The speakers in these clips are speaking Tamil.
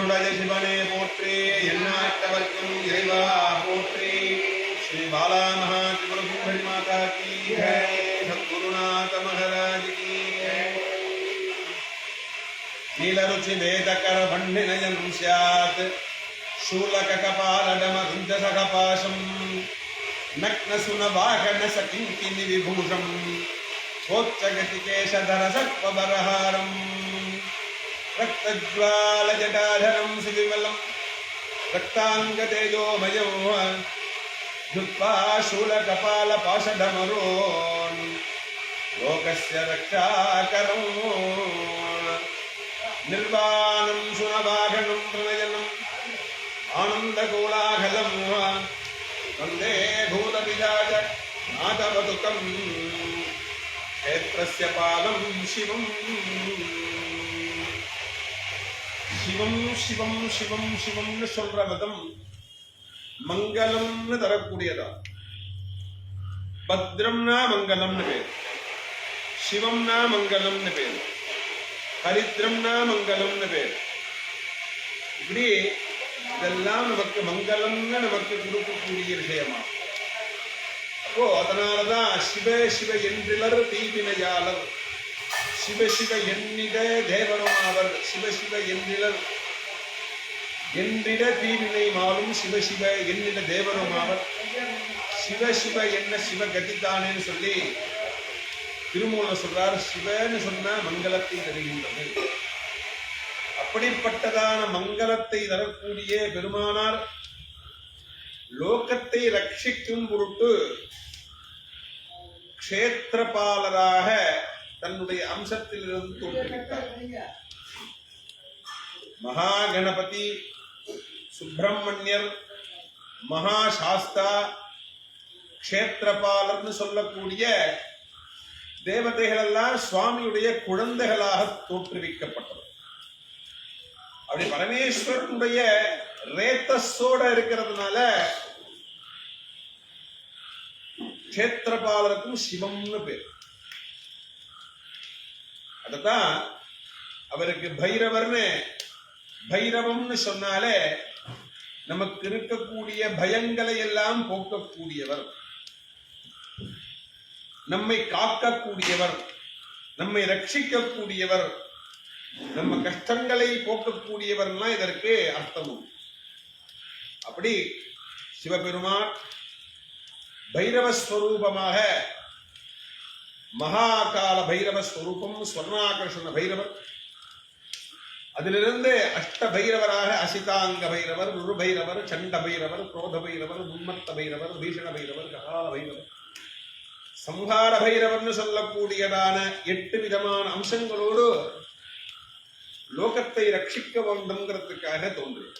என்னுடைய சிவனே போற்றி எண்ணாட்டவர்க்கும் இறைவா போற்றி ஸ்ரீ பாலா மகா திபுரசுந்தரி மாதா கி ஜெய் சத்குருநாத மகாராஜ் கி ஜெய் நீலருச்சி வேதகர வன்னினயம் ஸ்யாத் शूलककपालडमरुञ्जसकपाशम् नग्नसुनवाहन सकिङ्किनि विभूषम् स्वोच्चगतिकेशधरसत्त्वबरहारम् రక్తజ్వాలజటాధరం సువిమలం రక్తాంగతేజోమయం దుఃపాశూలకపాలపాశధమరోన్ లోకస్య రక్షాకరం నిర్వాణం సునవాఘనం ప్రణయనం ఆనందకోలాహలం వందే భూతవిజాజ నాతవతుకం క్షేత్రస్య పాలం శివం சிவம் சிவம் சிவம் சிவம்னு சொல்ற விதம் மங்களம்னு தரக்கூடியதா? பத்ரம்னா மங்களம்னு பேர். சிவம்னா மங்களம்னு பேர். ஹரித்ரம்னா மங்களம்னு பேர். இப்படி இதெல்லாம் நமக்கு மங்களம்னு நமக்கு கொடுக்கக்கூடிய விஷயமா? அப்போ அதனாலதான் சிவ சிவ என்றிலர் தீவினையாளர். சிவ சிவ எண்ணிட தேவருமாவர் சிவசிவ சிவ சிவ என்றிலர் என்றிட தீவினை மாலும் சிவ சிவ எண்ணிட தேவரும் சிவ சிவ என்ன சிவ கதிதானேன்னு சொல்லி திருமூலர் சொல்றார். சிவன்னு சொன்ன மங்களத்தை தருகின்றது. அப்படிப்பட்டதான மங்களத்தை தரக்கூடிய பெருமானார் லோகத்தை ரட்சிக்கும் பொருட்டு க்ஷேத்திரபாலராக தன்னுடைய அம்சத்திலிருந்து தோற்றுவித்தார். மகா கணபதி சுப்பிரமணியர் மகா சாஸ்தா க்ஷேத்திரபாலர்னு சொல்லக்கூடிய தேவதைகள் எல்லாம் சுவாமியுடைய குழந்தைகளாக தோற்றுவிக்கப்பட்டது அப்படி பரமேஸ்வரனுடைய ரேத்தஸோட இருக்கிறதுனால கஷேத்திரபாலருக்கும் சிவம்னு பேர். அதத்தான் அவருக்கு பைரவர்னு பைரவம்னு சொன்னாலே நமக்கு இருக்கக்கூடிய பயங்களை எல்லாம் போக்கக்கூடியவர். நம்மை காக்கக்கூடியவர் நம்மை ரட்சிக்கக்கூடியவர் நம்ம கஷ்டங்களை போக்கக்கூடியவர்னா இதற்கு அர்த்தமும். அப்படி சிவபெருமான் பைரவஸ்வரூபமாக மகாகால பைரவ ஸ்வரூபம் ஸ்வர்ணாகர்ஷண பைரவர் அதிலிருந்து அஷ்ட பைரவராக அசிதாங்க பைரவர் ருரு பைரவர் சண்ட பைரவர் குரோத பைரவர் உன்மத்த பைரவர் பீஷண பைரவர் ககால பைரவர் சம்ஹார பைரவர்னு சொல்லக்கூடியதான எட்டு விதமான அம்சங்களோடு லோகத்தை ரட்சிக்க வேண்டும்ங்கிறதுக்காக தோன்றும்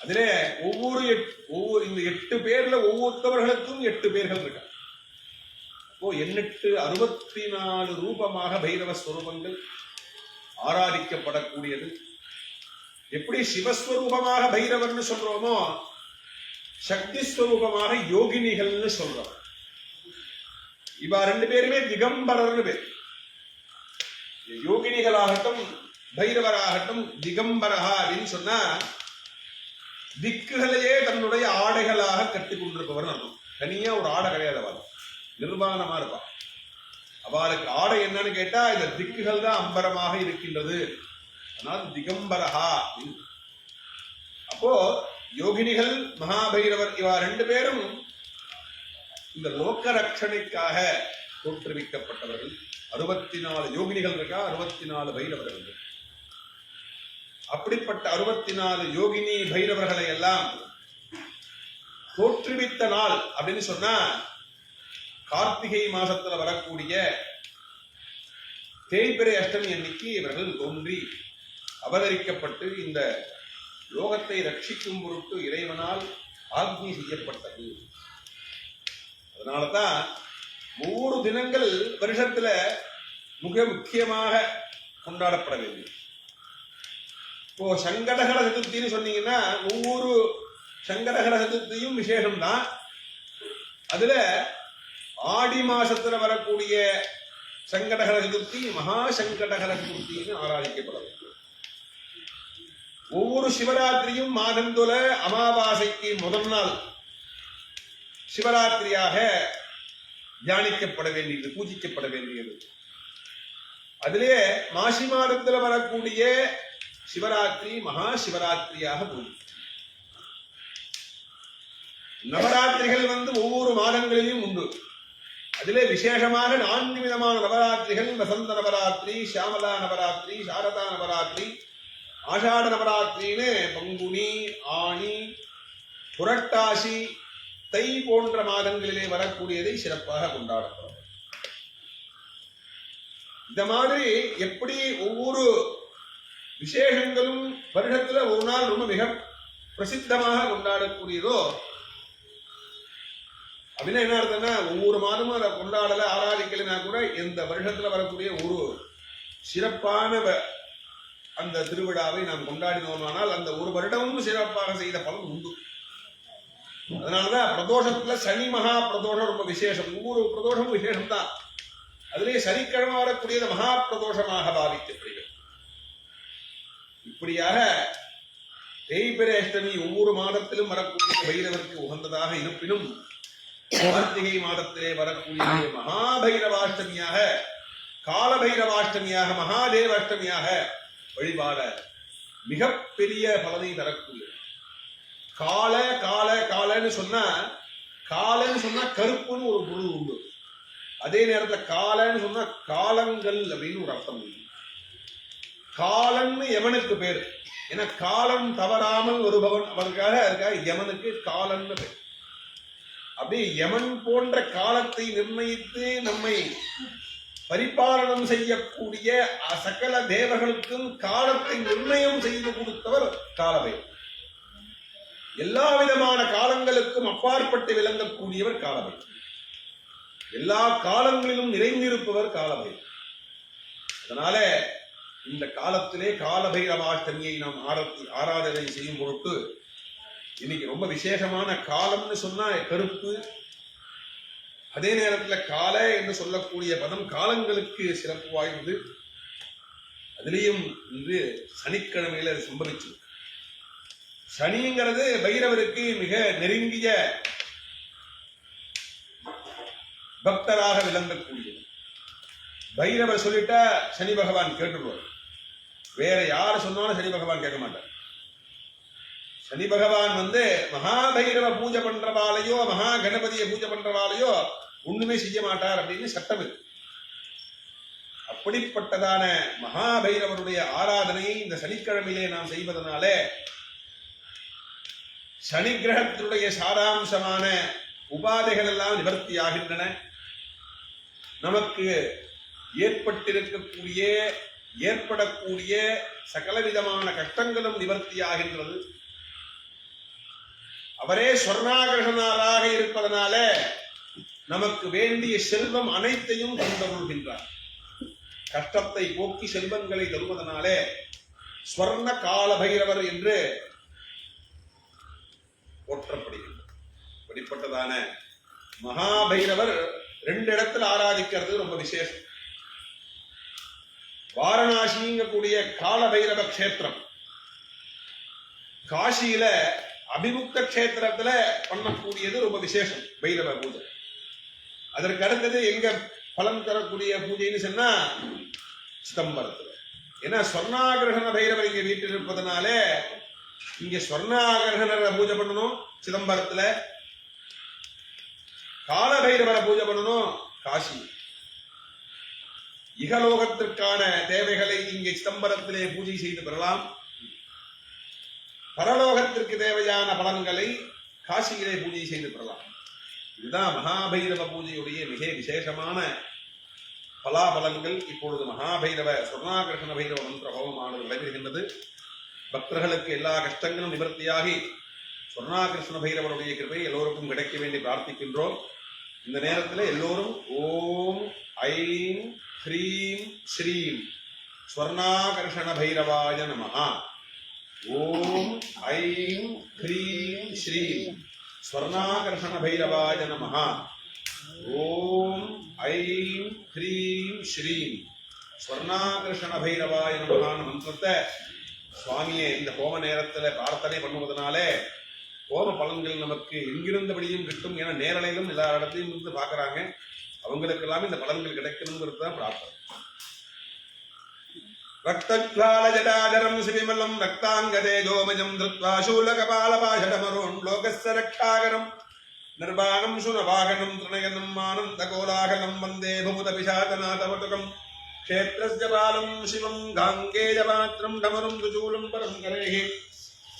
அதிலே ஒவ்வொரு எட்- ஒவ்வொரு இந்த எட்டு பேர்ல ஒவ்வொருத்தவர்களுக்கும் எட்டு பேர்கள் இருக்கா ஓ எண்ணெட்டு அறுபத்தி நாலு ரூபமாக பைரவ ஸ்வரூபங்கள் ஆராதிக்கப்படக்கூடியது. எப்படி சிவஸ்வரூபமாக பைரவர்னு சொல்றோமோ சக்தி ஸ்வரூபமாக யோகினிகள்னு சொல்றோம். இவா ரெண்டு பேருமே திகம்பரர்னு பேர். யோகினிகளாகட்டும் பைரவராகட்டும் திகம்பரஹா அப்படின்னு சொன்னா திக்குகளையே தன்னுடைய ஆடைகளாக கட்டிக் கொண்டிருப்பவர் அர்த்தம். தனியா ஒரு ஆடை கிடையாது நிர்வாணமா இருப்பா அவளுக்கு ஆடை என்னன்னு கேட்டா இந்த திக்குகள் தான் அம்பரமாக இருக்கின்றது. அதனால் திகம்பரஹா. அப்போ யோகினிகள் மகாபைரவர் இவா ரெண்டு பேரும் இந்த லோக ரட்சணைக்காக தோற்றுவிக்கப்பட்டவர்கள். அறுபத்தி நாலு யோகினிகள் இருக்கா? அறுபத்தி நாலு பைரவர்கள் அப்படிப்பட்ட அறுபத்தி நாலு யோகினி பைரவர்களை எல்லாம் தோற்றுவித்த நாள் அப்படின்னு சொன்னா கார்த்திகை மாசத்துல வரக்கூடிய தேய்பிரை அஷ்டமி அன்னைக்கு இவர்கள் தோன்றி அவதரிக்கப்பட்டு இந்த லோகத்தை ரட்சிக்கும் பொருட்டு இறைவனால் ஆக்னி செய்யப்பட்டது. அதனாலதான் மூணு தினங்கள் வருஷத்துல மிக முக்கியமாக கொண்டாடப்பட வேண்டும். இப்போ சங்கடகர சதுர்த்தின்னு சொன்னீங்கன்னா ஒவ்வொரு சங்கடகர சதுர்த்தியும் விசேஷம்தான். அதுல ஆடி மாசத்துல வரக்கூடிய சங்கடகர சதுர்த்தி மகா சங்கடகர சதுர்த்தின்னு ஆராதிக்கப்பட ஒவ்வொரு சிவராத்திரியும் மாதந்தொல அமாவாசைக்கு முதல் நாள் சிவராத்திரியாக தியானிக்கப்பட வேண்டியது பூஜிக்கப்பட வேண்டியது. அதிலே மாசி மாதத்துல வரக்கூடிய சிவராத்திரி மகா சிவராத்திரியாக பூஜி நவராத்திரிகள் வந்து ஒவ்வொரு மாதங்களிலும் உண்டு. அதிலே விசேஷமாக நான்கு விதமான நவராத்திரிகள். வசந்த நவராத்திரி சியாமலா நவராத்திரி சாரதா நவராத்திரி ஆஷாட நவராத்திரின்னு பங்குனி ஆணி புரட்டாசி தை போன்ற மாதங்களிலே வரக்கூடியதை சிறப்பாக கொண்டாடப்படும் இந்த மாதிரி எப்படி ஒவ்வொரு விசேஷங்களும் வருடத்துல ஒரு நாள் ரொம்ப மிக பிரசித்தமாக கொண்டாடக்கூடியதோ அப்படின்னா என்ன அர்த்தம்னா ஒவ்வொரு மாதமும் அதை கொண்டாடலை ஆராதிக்கலைன்னா கூட இந்த வருஷத்தில் வரக்கூடிய ஒரு சிறப்பான அந்த திருவிழாவை நாம் கொண்டாடினோமானால் அந்த ஒரு வருடமும் சிறப்பாக செய்த பலன் உண்டு. அதனாலதான் பிரதோஷத்துல சனி மகா பிரதோஷம் ரொம்ப விசேஷம். ஒவ்வொரு பிரதோஷமும் விசேஷம் தான் அதுலேயே சனிக்கிழமை வரக்கூடியது மகா பிரதோஷமாக பாவிக்கப்படுகிறது. இப்படியாக தேய்பிரை ஒவ்வொரு மாதத்திலும் வரக்கூடிய பைரவருக்கு உகந்ததாக இருப்பினும் கார்த்திகை மாதத்திலே வரக்கூடிய மகாபைரவாஷ்டமியாக காலபைரவாஷ்டமியாக மகாதேவாஷ்டமியாக வழிபாட மிகப்பெரிய பலனை தரக்கூடியது கால கால காலன்னு சொன்னா காலன்னு சொன்னா கருப்புன்னு ஒரு பொருள் உண்டு. அதே நேரத்துல காலன்னு சொன்னா காலங்கள் அப்படின்னு ஒரு அர்த்தம் உண்டு. காலன்னு யமனுக்கு பேர். ஏன்னா காலம் தவறாமல் வருபவன் அவனுக்காக அதுக்காக யமனுக்கு காலன்னு பேர். அப்படியே யமன் போன்ற காலத்தை நிர்ணயித்து நம்மை பரிபாலனம் செய்யக்கூடிய சகல தேவர்களுக்கும் காலத்தை நிர்ணயம் செய்து கொடுத்தவர் காலவை எல்லா விதமான காலங்களுக்கும் அப்பாற்பட்டு விளங்கக்கூடியவர் காலவை எல்லா காலங்களிலும் நிறைந்திருப்பவர் காலவை அதனால இந்த காலத்திலே காலபைரவாஷ்டமியை நாம் ஆரத்தி ஆராதனை செய்யும் பொருட்டு இன்னைக்கு ரொம்ப விசேஷமான காலம்னு சொன்னா கருப்பு. அதே நேரத்துல கால என்று சொல்லக்கூடிய பதம் காலங்களுக்கு சிறப்பு வாய்ந்தது. அதுலேயும் இன்று சனிக்கிழமையில அது சம்பவிச்சு சனிங்கிறது பைரவருக்கு மிக நெருங்கிய பக்தராக விளங்கக்கூடியது. பைரவர் சொல்லிட்டா சனி பகவான் கேட்டுருவார். வேற யார் சொன்னாலும் சனி பகவான் கேட்க மாட்டார். சனி பகவான் வந்து மகாபைரவ பூஜை பண்றவாலையோ மகா கணபதியை பூஜை பண்றவாலையோ ஒண்ணுமே செய்ய மாட்டார் அப்படின்னு சட்டம் இருக்கு அப்படிப்பட்டதான மகாபைரவருடைய ஆராதனையை இந்த சனிக்கிழமையிலே நாம் செய்வதனால சனி கிரகத்தினுடைய சாராம்சமான உபாதைகள் எல்லாம் நிவர்த்தியாகின்றன நமக்கு ஏற்பட்டிருக்கக்கூடிய ஏற்படக்கூடிய சகலவிதமான கஷ்டங்களும் நிவர்த்தியாகின்றது அவரே சொர்ணாகிரகனாராக இருப்பதனால நமக்கு வேண்டிய செல்வம் அனைத்தையும் தந்தருள்கின்றார் கஷ்டத்தை போக்கி செல்வங்களை தருவதனாலே ஸ்வர்ண கால பைரவர் என்று போற்றப்படுகின்றார். இப்படிப்பட்டதான மகாபைரவர் ரெண்டு இடத்துல ஆராதிக்கிறது ரொம்ப விசேஷம். வாரணாசிங்கக்கூடிய கால பைரவ கஷேத்திரம். காசியில அபிமுக்த கஷேத்திரத்துல பண்ணக்கூடியது ரொம்ப விசேஷம் பைரவ பூஜை. அதற்கு அடுத்தது எங்க பலன் தரக்கூடிய பூஜைன்னு சொன்னா சிதம்பரத்துல. ஏன்னா சொர்ணாகிரகண பைரவர் இங்க வீட்டில் இருப்பதனாலே இங்க சொர்ணாகிரகணரை பூஜை பண்ணணும் சிதம்பரத்துல. கால பைரவரை பூஜை பண்ணணும் காசி. இகலோகத்திற்கான தேவைகளை இங்கே சிதம்பரத்திலே பூஜை செய்து பெறலாம். பரலோகத்திற்கு தேவையான பலன்களை காசியிலே பூஜை செய்து பெறலாம் இதுதான் மகாபைரவ பூஜையுடைய மிக விசேஷமான பலாபலன்கள். இப்பொழுது மகாபைரவ சொர்ணாகிருஷ்ண பைரவ மந்திர ஹோமமானது நடைபெறுகின்றது பக்தர்களுக்கு எல்லா கஷ்டங்களும் நிவர்த்தியாகி சொர்ணாகிருஷ்ண பைரவருடைய கிருபை எல்லோருக்கும் கிடைக்க வேண்டி பிரார்த்திக்கின்றோம். இந்த நேரத்தில் எல்லோரும் ஓம் ஐம் ஹ்ரீம் ஸ்ரீம் ஸ்வர்ணாகர்ஷண பைரவாய நமகா ஓம் ஐம் ஹ்ரீம் ஸ்ரீம். ஸ்வர்ணாகர்ஷண பைரவாய நமஹ. ஓம் ஐம் ஹ்ரீம் ஸ்ரீம். ஸ்வர்ணாகர்ஷண பைரவாய நமஹான மந்திரத்தை சுவாமியை இந்த ஹோம நேரத்தில் பிரார்த்தனை பண்ணுவதனாலே ஹோம பலன்கள் நமக்கு எங்கிருந்தபடியும் கிட்டும் ஏன்னா நேரலையிலும் எல்லா இடத்தையும் இருந்து பார்க்குறாங்க. அவங்களுக்கெல்லாம் இந்த பலன்கள் கிடைக்கணுங்கிறது தான் பிரார்த்தனை. രക്തജ്വാലജടാധരം ശ്രീമലം രക്താംഗതേജോമജം ധൃത്വാ ശൂലകപാലപാഷടമരോൺ ലോകസ്യ രക്ഷാകരം നിർവാണം ശുനവാഹനം തൃണയനം ആനന്ദകോലാഹലം വന്ദേ ഭുമുതപിശാതനാഥവട്ടുകം ക്ഷേത്രസ്യ ബാലം ശിവം ഗാംഗേയപാത്രം ഡമരും ദുചൂലം പരം കരേഹി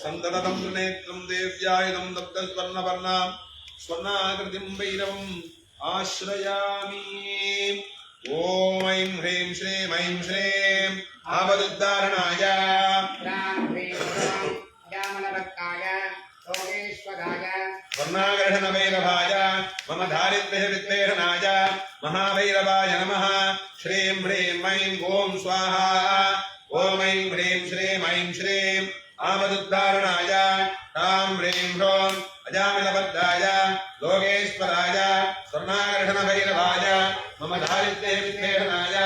സന്തതം തൃണേത്രം ദേവ്യായുധം ദബ്ദസ്വർണവർണ സ്വർണാകൃതിം വൈരവം ആശ്രയാമി ఓం ఐం హ్రీం శ్రీం ఐం శ్రీం ఆపదుద్ధారణాయ వర్ణాగర్హణభైరవాయ మమ దారిద్ర్యవిత్తేరణాయ మహాభైరవాయ నమ. శ్రీం హ్రీం ఐం ఓం స్వాహా. ఓం ఐం హ్రీం శ్రీం ఐం శ్రీం ఆపదుద్ధారణాయ తాం హ్రీం హ్రోం అజామిలబద్ధాయ లోకేశ్వరాయ. స్వర్ణాగర్హణ భైరవా मम दारिद्र्यविद्वेषणाय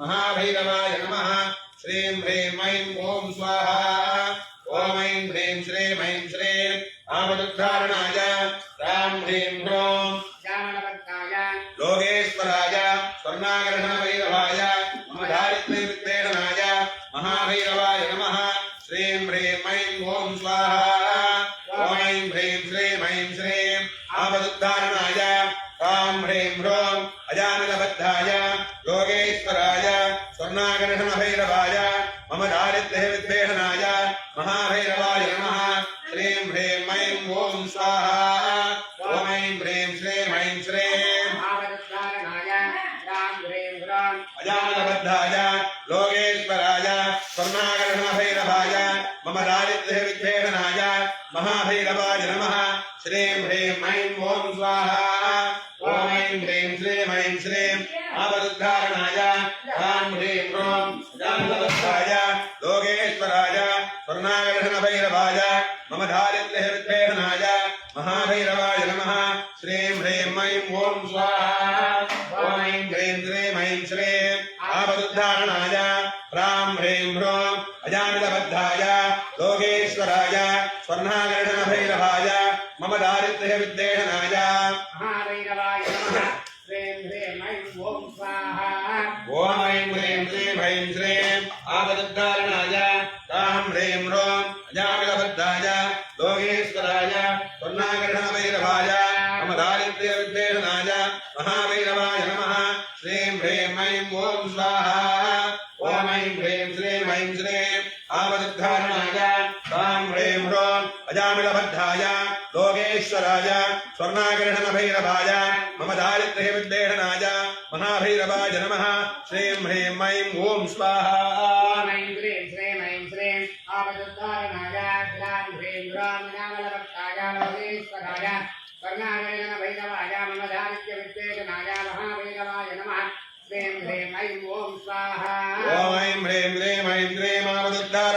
महाभैरवाय नमः। श्रीं ह्रीं ऐं ॐ स्वाहा। ॐ ऐं ह्रीं श्रीं ऐं श्रीं आपदुद्धारणाय तां ह्रीं ह्रों लोकेश्वराय। स्वर्णाग्रहणभैरवाय சந்திராய நம. ஸ்ரீம் ஹ்ரீம் ஐம் ஓம் ஓம் ஐம் ஹ்ரீம் ஸ்ரீம் ஐம் ஸ்ரீம். ஆபதுத்தாரணாய ராம் ஹ்ரீம் ஹ்ரோம். அஜாமிதபத்தாய லோகேஸ்வராய ஸ்வர்ணாகரண பைரவாய மம தாரித்ய வித்தேஷனாய மகாபைரவாய நம ஸ்ரீம் ஹ்ரீம் ஓம் ஐம் ஹ்ரீம் ஸ்ரீம் ஐம் ஸ்ரீம் ஆபதுத்தாரணாய ராம் ஹ்ரீம் ஹ்ரோம் स्वर्णाकर्णभैरवाय मम दारिद्र्यविद्वेषणाय महाभैरवाय नमः। श्रीं ह्रीं ऐं ॐ स्वाहा। ॐ ऐं ह्रीं श्रीं ऐं श्रीं आपदुद्धारणाय ह्रां ह्रीं ह्रौं अजामिलबद्धाय लोकेश्वराय स्वर्णाकर्णभैरवाय मम दारिद्र्यविद्वेषणाय महाभैरवाय नमः। श्रीं ह्रीं ऐं ॐ स्वाहा। పుష్పకాయ స్వర్ణాగరణ వైదవాయ మమధారిత్య విద్వేషనాయ మహావైదవాయ నమ శ్రీం హ్రీం ఐం ఓం స్వాహ ఓం ఐం హ్రీం హ్రీం ఐం హ్రీం ఆవదుద్ధార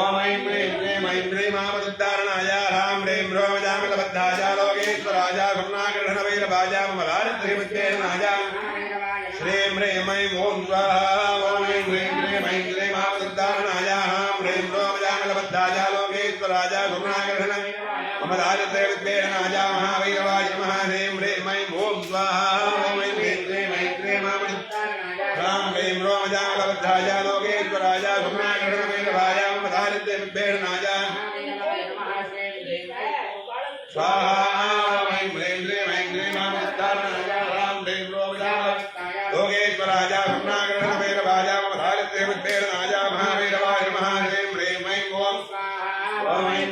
ओम ऐं प्रें श्रीं ऐं श्रीं वामदुद्धारणायां ह्रीं रोमजामदबद्धाय लोकेश्वराय गुरुनागृहणवैरभाजां मलारित्रिमित्रेणायां स्वाहा ओम ऐं ह्रीं ह्रीं ऐं श्रीं वामदुद्धारणायां ह्रीं रोमजामदबद्धाय लोके రాజా గురునాగర్హణ మమ రాజతే విద్వేహ రాజా మహావైరవాయ మహాదే ॐ ऐं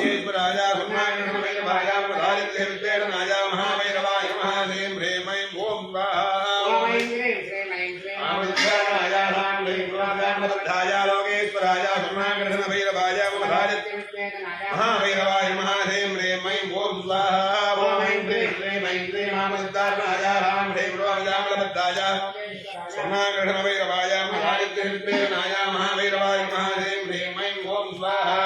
श्रीपुराजा ब्रह्माण्डमाया प्रधारिते विद्वेडनाया महाभैरवाय महादेव ह्रेमैं ॐ स्वाहाया लोकेश्वराजा ब्रह्माकृष्ण भैरवाय उपधारिते महाभैरवाय महादेव ह्रेमैं ॐ स्वाहा राम ह्रे प्रवाजामलबद्धाया ब्रह्माकृष्ण भैरवाय महादित्य नाया महाभैरवाय महादेव ह्रेमैं ॐ स्वाहा